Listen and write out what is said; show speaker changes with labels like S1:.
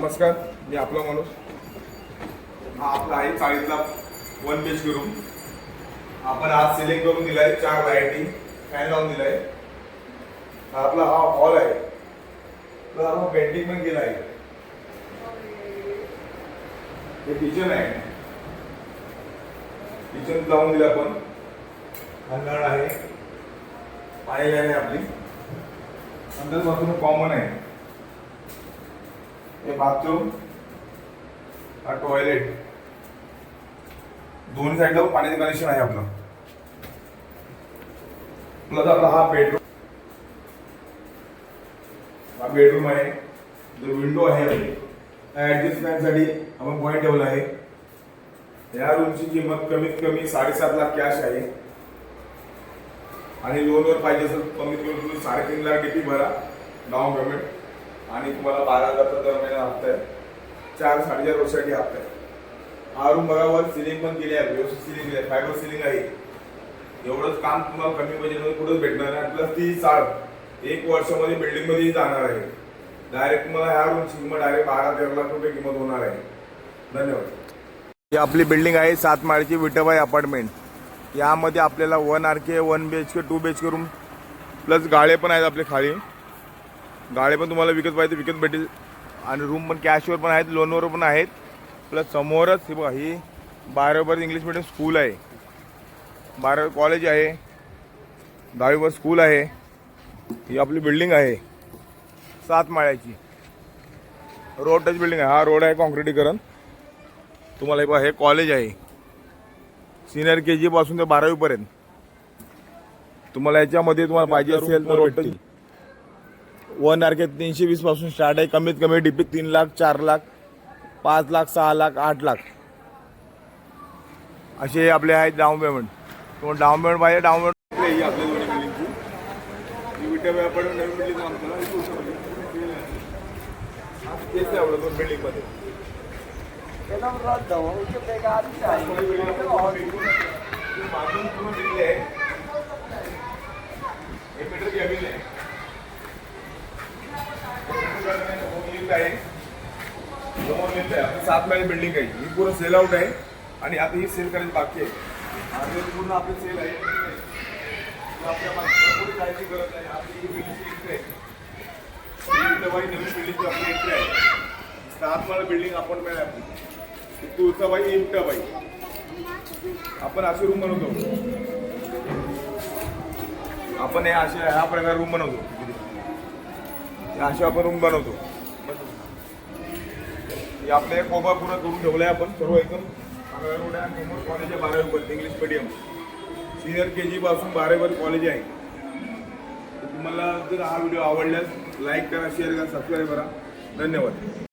S1: नमस्कार मी आपला माणूस हा आपला आहे चाळीतला वन पेज रूम आपण आज सिलेक्ट करून दिलाय चार व्हरायटी फॅन लावून दिलाय. हा आपला हा हॉल आहे. तर आपण पेंटिंग पण केला आहे. हे किचन आहे. किचन लावून दिलं आपण. अंगण आहे. पाणी आहे आपली. अंदर बाथरूम कॉमन आहे. हे बाथरूम हा टॉयलेट दोन्ही साईडला पाण्याचं कनेक्शन आहे आपलं. प्लस आपला हा बेडरूम हा बेडरूम आहे. जो विंडो आहे ऍडजस्टमेंटसाठी आपण पॉईंट ठेवला आहे. या रूमची किंमत कमीत कमी साडेसात लाख कॅश आहे. आणि लोनवर पाहिजे असेल कमीत कमी तुम्ही साडेतीन लाख किती भरा. डाऊन पेमेंट आणि तुम्हाला बारा हजारचा दर महिना हप्ता आहे. चार साडेचार वर्षासाठी हप्ता आहे. हा रूम बघावर सिलिंग पण केली आहे व्यवस्थित सिलिंग आहे फायबर सिलिंग आहे. एवढंच काम तुम्हाला कमी बजेटमध्ये कुठंच भेटणार आहे प्लस ती चाळ एक वर्षामध्ये बिल्डिंगमध्ये जाणार आहे. डायरेक्ट तुम्हाला ह्या रूमची किंमत डायरेक्ट बारा तेरा लाख रुपये किंमत होणार आहे. धन्यवाद. ही आपली बिल्डिंग आहे सात माळची विठबाई अपार्टमेंट यामध्ये आपल्याला one R K one B H K two B H K room plus गाळे पण आहेत आपले खाली. गाळे पण तुम्हाला विकत पाहिजे विकत भेटेल. आणि रूम पण कॅशवर पण आहेत लोनवर पण आहेत. प्लस समोरच हे बघा ही बारावीवर इंग्लिश मिडियम स्कूल आहे. बारावी कॉलेज आहे. दहावीवर स्कूल आहे. ही आपली बिल्डिंग आहे. सात माळ्याची. रोड टच बिल्डिंग आहे. हा रोड आहे कॉन्क्रिटीकरण तुम्हाला हे बघा हे कॉलेज आहे. सिनियर के जी पासून ते बारावीपर्यंत तुम्हाला याच्यामध्ये तुम्हाला पाहिजे असेल तर road touch one R K तीनशे वीसपासून स्टार्ट आहे. कमीत कमी डीपी तीन लाख चार लाख पाच लाख सहा लाख आठ लाख. असे आपले आहेत डाऊन पेमेंट तुम्हाला डाऊन पेमेंट पाहिजे डाऊन पेमेंट आपल्या दोन्ही बिल्डिंगची ही विटा आपण नवीन बिल्डिंग बांधतो ना, ही पुढचं building. हा तेच आहे आपलं दोन बिल्डिंगमध्ये बाथरूम पूर्ण दिलेले आहे हे मीटर कॅबिन आहे लिफ्ट आहे. समोर लिफ्ट आहे. आपली सात माळी बिल्डिंग आहे. ही पूर्ण सेल आउट आहे. आणि आता ही सेल करायची बाकी आहे. आणि पूर्ण आपली सेल आहे. तर आपल्या माणसाला पुढे जायची गरज नाही आपली ही बिल्डिंगची एंट्री आहे. ही नवीन बिल्डिंगची आपली एंट्री आहे. सात माळा बिल्डिंग अपार्टमेंट आहे आपली ही इंटाबाई आपण असे रूम बनवतो. आपण हे अशा ह्या प्रकारे रूम बनवतो. हे असे आपण रूम बनवतो. हे आपले कोबा पूर्ण करून ठेवलाय आपण सर्व एकदम चांगला आहे आणि कॉलेज आहे बारावीपर्यंत English medium senior K G पासून बारावीपर्यंत कॉलेज आहे. तुम्हाला जर हा व्हिडिओ आवडल्यास लाईक करा शेअर करा सबस्क्राईब करा. धन्यवाद.